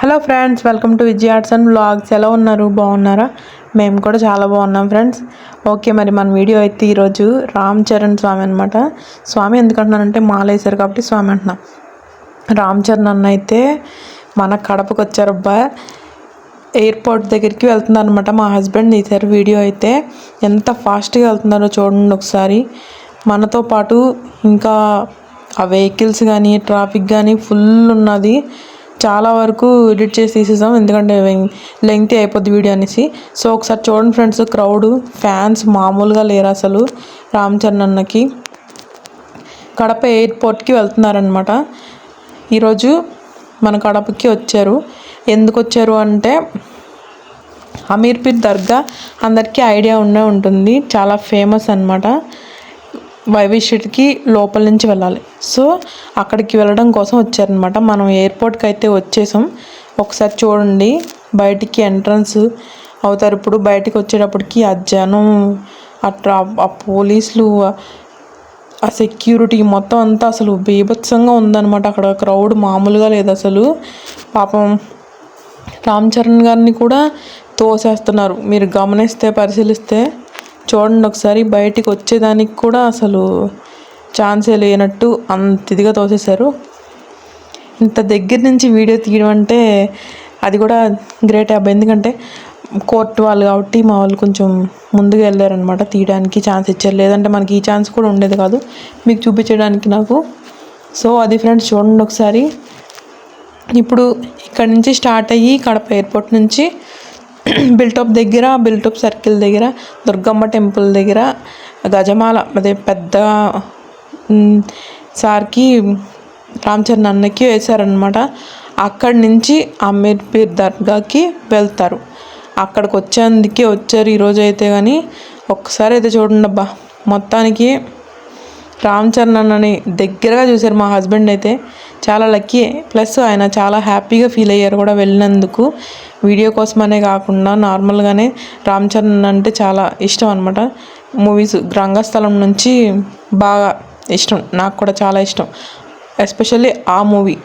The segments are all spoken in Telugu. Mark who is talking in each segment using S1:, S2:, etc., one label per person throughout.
S1: Hello friends welcome to Vijay arts and vlogs ఎలా ఉన్నారు? బాగున్నారా? మేము కూడా చాలా బాగున్నాం ఫ్రెండ్స్. ఓకే మరి మన వీడియో అయితే ఈరోజు రామ్ చరణ్ స్వామి అనమాట స్వామి ఎందుకంటున్నానంటే మాల వేశారు కాబట్టి స్వామి అంటున్నా. రామ్ చరణ్ అన్న అయితే మన కడపకు వచ్చారబ్బా ఎయిర్పోర్ట్ దగ్గరికి వెళ్తున్నారు అనమాట మా హస్బెండ్ తీశారు వీడియో అయితే. ఎంత ఫాస్ట్గా వెళ్తున్నారో చూడండి ఒకసారి. మనతో పాటు ఇంకా ఆ వెహికల్స్ కానీ ట్రాఫిక్ కానీ ఫుల్ ఉన్నది. చాలా వరకు ఎడిట్ చేసి తీసేసాం. ఎందుకంటే లెంగ్త్ అయిపోద్ది వీడియో అనేసి. సో ఒకసారి చూడండి ఫ్రెండ్స్ క్రౌడ్ ఫ్యాన్స్ మామూలుగా లేరు అసలు. రామ్ చరణ్ అన్నకి. కడప ఎయిర్పోర్ట్కి వెళ్తున్నారనమాట ఈరోజు మన కడపకి వచ్చారు. ఎందుకు వచ్చారు అంటే అమీర్పీర్ దర్గా అందరికీ ఐడియా ఉండే ఉంటుంది. చాలా ఫేమస్ అనమాట వైవిష్యుడికి లోపల నుంచి వెళ్ళాలి. సో అక్కడికి వెళ్ళడం కోసం వచ్చారనమాట. మనం ఎయిర్పోర్ట్కి అయితే వచ్చేసాం. ఒకసారి చూడండి బయటికి ఎంట్రన్స్ అవుతారు. ఇప్పుడు బయటికి వచ్చేటప్పటికి ఆ జనం అట్లా ఆ పోలీసులు ఆ సెక్యూరిటీ మొత్తం అంతా అసలు బీభత్సంగా ఉందన్నమాట అక్కడ క్రౌడ్ మామూలుగా లేదు అసలు. పాపం రామ్ చరణ్ గారిని కూడా తోసేస్తున్నారు. మీరు గమనిస్తే పరిశీలిస్తే చూడండి ఒకసారి బయటికి వచ్చేదానికి కూడా అసలు ఛాన్సే లేనట్టు అంత ఇదిగా తోసేశారు. ఇంత దగ్గర నుంచి వీడియో తీయడం అంటే అది కూడా గ్రేట్ అబ్బాయి ఎందుకంటే కోర్టు వాళ్ళు కాబట్టి మా వాళ్ళు కొంచెం ముందుగా వెళ్ళారనమాట తీయడానికి ఛాన్స్ ఇచ్చారు. లేదంటే మనకి ఈ ఛాన్స్ కూడా ఉండేది కాదు మీకు చూపించడానికి నాకు. సో అది ఫ్రెండ్స్ చూడండి ఒకసారి. ఇప్పుడు ఇక్కడ నుంచి స్టార్ట్ అయ్యి కడప ఎయిర్పోర్ట్ నుంచి బిల్టాప్ దగ్గర బిల్టాప్ సర్కిల్ దగ్గర దుర్గమ్మ టెంపుల్ దగ్గర గజమాల అదే పెద్ద సార్కి రామచరణ్ అన్నకి వేశారనమాట అక్కడి నుంచి అమీర్పీర్ దర్గాకి వెళ్తారు. అక్కడికి వచ్చేందుకే వచ్చారు ఈరోజు అయితే కానీ ఒక్కసారి అయితే చూడండి అబ్బా మొత్తానికి రామ్ చరణ్ అన్నని దగ్గరగా చూశారు మా హస్బెండ్ అయితే. చాలా లక్కీ ప్లస్ ఆయన చాలా హ్యాపీగా ఫీల్ అయ్యారు కూడా వెళ్ళినందుకు. వీడియో కోసమనే కాకుండా నార్మల్గానే రామ్ చరణ్ అంటే చాలా ఇష్టం అనమాట మూవీస్ రంగస్థలం నుంచి బాగా ఇష్టం. నాకు కూడా చాలా ఇష్టం. ఎస్పెషల్లీ ఆ మూవీ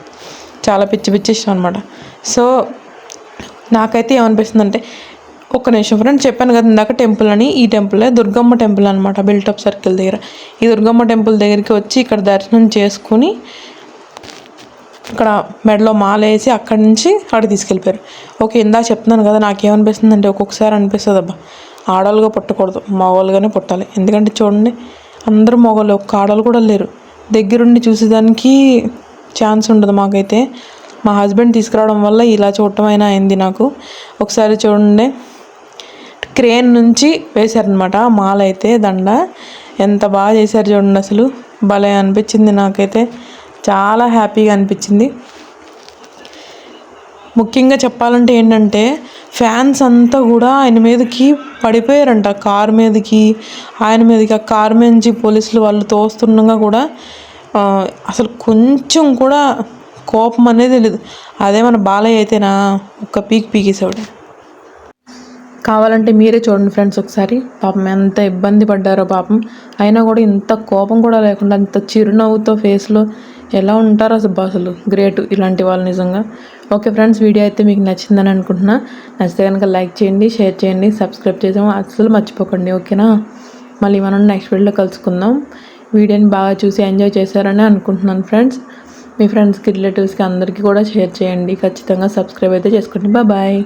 S1: చాలా పిచ్చి పిచ్చి ఇష్టం అనమాట సో నాకైతే ఏమనిపిస్తుంది అంటే ఒక్క నిమిషం. ఫ్రెండ్ చెప్పాను కదా ఇందాక టెంపుల్ అని ఈ టెంపులే దుర్గమ్మ టెంపుల్ అనమాట బిల్టప్ సర్కిల్ దగ్గర. ఈ దుర్గమ్మ టెంపుల్ దగ్గరికి వచ్చి ఇక్కడ దర్శనం చేసుకుని ఇక్కడ మెడలో మాల వేసి అక్కడి నుంచి అక్కడ తీసుకెళ్ళిపోయారు. ఓకే ఇందా చెప్తున్నాను కదా నాకేమనిపిస్తుంది అంటే ఒక్కొక్కసారి అనిపిస్తుంది అబ్బా. ఆడవాళ్ళుగా పుట్టకూడదు మగవాళ్ళుగానే పుట్టాలి. ఎందుకంటే చూడండి అందరూ మగవాళ్ళు ఒక్క ఆడవాళ్ళు కూడా లేరు. దగ్గరుండి చూసేదానికి ఛాన్స్ ఉండదు మాకైతే. మా హస్బెండ్ తీసుకురావడం వల్ల ఇలా చూడటం అయినా అయింది నాకు. ఒకసారి చూడండి క్రేన్ నుంచి వేశారనమాట మాల అయితే దండ. ఎంత బాగా చేశారు చూడండి అసలు. భలే అనిపించింది నాకైతే. చాలా హ్యాపీగా అనిపించింది. ముఖ్యంగా చెప్పాలంటే ఏంటంటే ఫ్యాన్స్ అంతా కూడా ఆయన మీదకి పడిపోయారంట. కారు మీదకి ఆయన మీదకి ఆ కార్ నుంచి పోలీసులు వాళ్ళు తోస్తుండగా కూడా అసలు కొంచెం కూడా కోపం అనేది లేదు. అదే మన బాలయ్య అయితేనా? ఒక్క పీక్ పీకేసేవాడు. కావాలంటే మీరే చూడండి ఫ్రెండ్స్ ఒకసారి. పాపం ఎంత ఇబ్బంది పడ్డారో పాపం. అయినా కూడా ఇంత కోపం కూడా లేకుండా అంత చిరునవ్వుతో ఫేస్లో ఎలా ఉంటారో అసలు అసలు గ్రేట్ ఇలాంటి వాళ్ళు నిజంగా. ఓకే ఫ్రెండ్స్ వీడియో అయితే మీకు నచ్చిందని అనుకుంటున్నా. నచ్చితే కనుక లైక్ చేయండి షేర్ చేయండి సబ్స్క్రైబ్ చేసాము అసలు మర్చిపోకండి ఓకేనా? మళ్ళీ మనం నెక్స్ట్ వీడియోలో కలుసుకుందాం. వీడియోని బాగా చూసి ఎంజాయ్ చేశారని అనుకుంటున్నాను ఫ్రెండ్స్. మీ ఫ్రెండ్స్కి రిలేటివ్స్కి అందరికీ కూడా షేర్ చేయండి. ఖచ్చితంగా సబ్స్క్రైబ్ అయితే చేసుకోండి. బాయ్